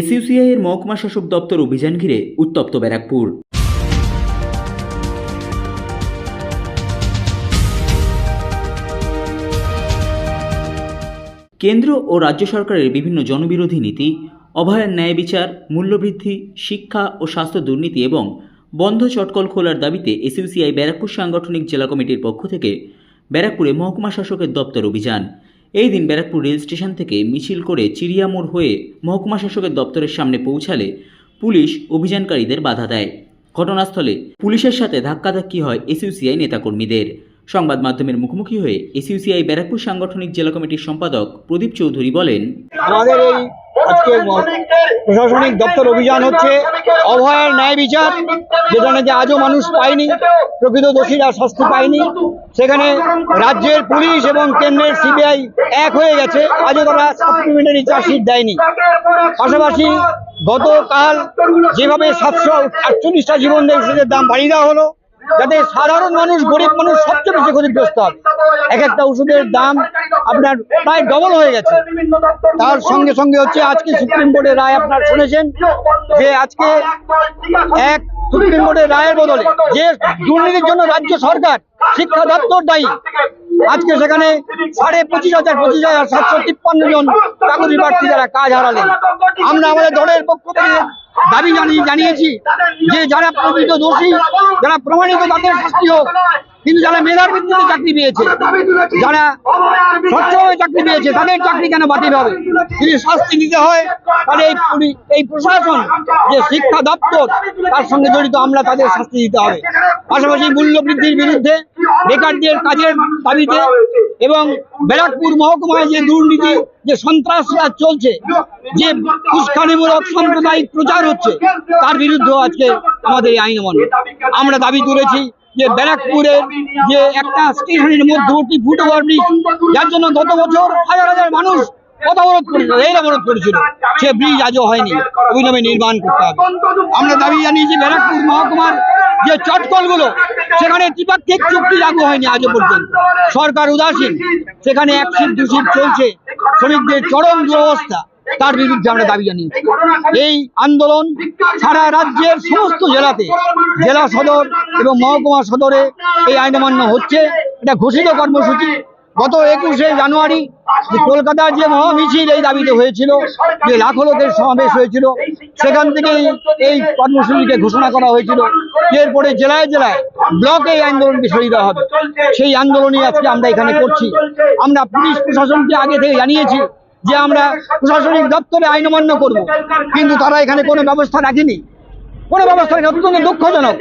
এসইউসিআই এর মহকুমা শাসক দপ্তর অভিযান ঘিরে উত্তপ্ত ব্যারাকপুর। কেন্দ্র ও রাজ্য সরকারের বিভিন্ন জনবিরোধী নীতি, অভয়ার ন্যায় বিচার, মূল্যবৃদ্ধি, শিক্ষা ও স্বাস্থ্য দুর্নীতি এবং বন্ধ চটকল খোলার দাবিতে এসইউসিআই ব্যারাকপুর সাংগঠনিক জেলা কমিটির পক্ষ থেকে ব্যারাকপুরে মহকুমা শাসকের দপ্তর অভিযান। এই দিন ব্যারাকপুর রেল স্টেশন থেকে মিছিল করে চিড়িয়ামোড় হয়ে মহকুমা শাসকের দপ্তরের সামনে পৌঁছালে পুলিশ অভিযানকারীদের বাধা দেয়। ঘটনাস্থলে পুলিশের সাথে ধাক্কাধাক্কি হয় এসইউসিআই নেতাকর্মীদের। সংবাদ মাধ্যমের মুখোমুখি হয়ে এসইউসিআই ব্যারাকপুর সাংগঠনিক জেলা কমিটির সম্পাদক প্রদীপ চৌধুরী বলেন, আমাদের এই আজকে প্রশাসনিক দপ্তর অভিযান হচ্ছে অভয়ের ন্যায় বিচার যেটা নাকি আজও মানুষ পায়নি প্রকৃত দোষীরা শাস্তি পায়নি। সেখানে রাজ্যের পুলিশ এবং কেন্দ্রের সিবিআই এক হয়ে গেছে। আজও তারা সাপ্লিমেন্টারি চার্জশিট দেয়নি। পাশাপাশি গতকাল যেভাবে সাতশো আটচল্লিশটা জীবন ওষুধের দাম বাড়িয়ে দেওয়া হলো। যাতে সাধারণ মানুষ, গরিব মানুষ সবচেয়ে বেশি ক্ষতিগ্রস্ত হবে। এক একটা ওষুধের দাম আপনার প্রায় ডবল হয়ে গেছে। তার সঙ্গে সঙ্গে হচ্ছে আজকে সুপ্রিম কোর্টের রায় আপনার শুনেছেন যে আজকে এক সুপ্রিম কোর্টের রায়ের বদলে যে দুর্নীতির জন্য রাজ্য সরকার শিক্ষা দপ্তর দায়ী, আজকে সেখানে সাড়ে পঁচিশ হাজার পঁচিশ হাজার সাতশো তিপ্পান্ন জন চাকরি প্রার্থী যারা কাজ হারালেন। আমরা আমাদের দলের পক্ষ থেকে দাবি জানিয়ে জানিয়েছি যে যারা প্রকৃত দোষী, যারা প্রমাণিত তাদের শাস্তি হোক, কিন্তু যারা মেধার ভিত্তিতে চাকরি পেয়েছে, যারা স্বচ্ছভাবে চাকরি পেয়েছে, তাদের চাকরি কেন বাতিল হবে? যদি শাস্তি দিতে হয়, তাহলে এই এই প্রশাসন, যে শিক্ষা দপ্তর, তার সঙ্গে জড়িত আমরা তাদের শাস্তি দিতে হবে। পাশাপাশি মূল্য বৃদ্ধির বিরুদ্ধে বেকারদের কাজের দাবিতে এবং ব্যারাকপুর মহকুমায় যে দুর্নীতি, যে সন্ত্রাসরাজ চলছে, যে উস্কানিমূলক সাম্প্রদায়িক প্রচার হচ্ছে, তার বিরুদ্ধে আজকে আমাদের এই আইন অমান্য। আমরা দাবি তুলেছি যে ব্যারাকপুরের যে একটা স্টেশনের মধ্যবর্তী ফুট ওভার ব্রিজ, যার জন্য গত বছর হাজার হাজার মানুষ পথ অবরোধ করেছিল, রেল অবরোধ করেছিল। সে ব্রিজ আজও হয়নি অবিলম্বে নির্মাণ করতে হবে। আমরা দাবি জানিয়েছি ব্যারাকপুর মহকুমার যে চটকলগুলো সেখানে ত্রিপাক্ষিক চুক্তি লাগু হয়নি আজও পর্যন্ত। সরকার উদাসীন, সেখানে এক সিট দু সিট চলছে। শ্রমিকদের চরম দুরবস্থা, তার বিরুদ্ধে আমরা দাবি জানিয়েছি। এই আন্দোলন সারা রাজ্যের সমস্ত জেলাতে, জেলা সদর এবং মহকুমা সদরে এই আইন অমান্য হচ্ছে। এটা ঘোষিত কর্মসূচি। গত একুশে জানুয়ারি যে কলকাতার যে মহামিছিল এই দাবিতে হয়েছিল, যে লাখো লোকের সমাবেশ হয়েছিল, সেখান থেকেই এই কর্মসূচিকে ঘোষণা করা হয়েছিল। এরপরে জেলায় জেলায় ব্লকে এই আন্দোলনকে সরিয়ে দেওয়া হবে। সেই আন্দোলনই আজকে আমরা এখানে করছি। আমরা পুলিশ প্রশাসনকে আগে থেকে জানিয়েছি যে আমরা প্রশাসনিক দপ্তরে আইন অমান্য করব। কিন্তু তারা এখানে কোনো ব্যবস্থা রাখেনি। কোনো ব্যবস্থা নেই অত্যন্ত দুঃখজনক।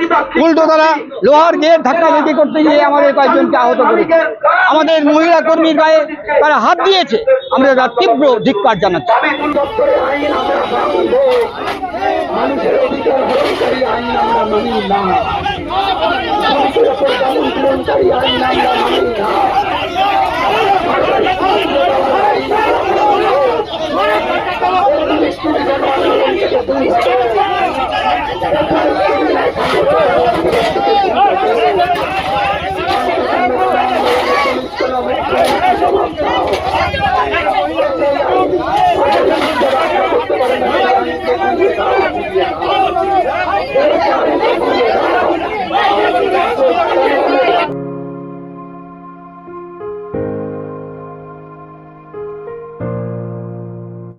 উল্টো তারা লোহার গেট ধাক্কা ধুকি করতে গিয়ে আমাদের কয়েকজনকে আহত করেছে। আমাদের মহিলা কর্মীর গায়ে তারা হাত দিয়েছে। আমরা তার তীব্র ধিক্কার জানাচ্ছি। মানুষের অধিকার আইন আমরা মানি না।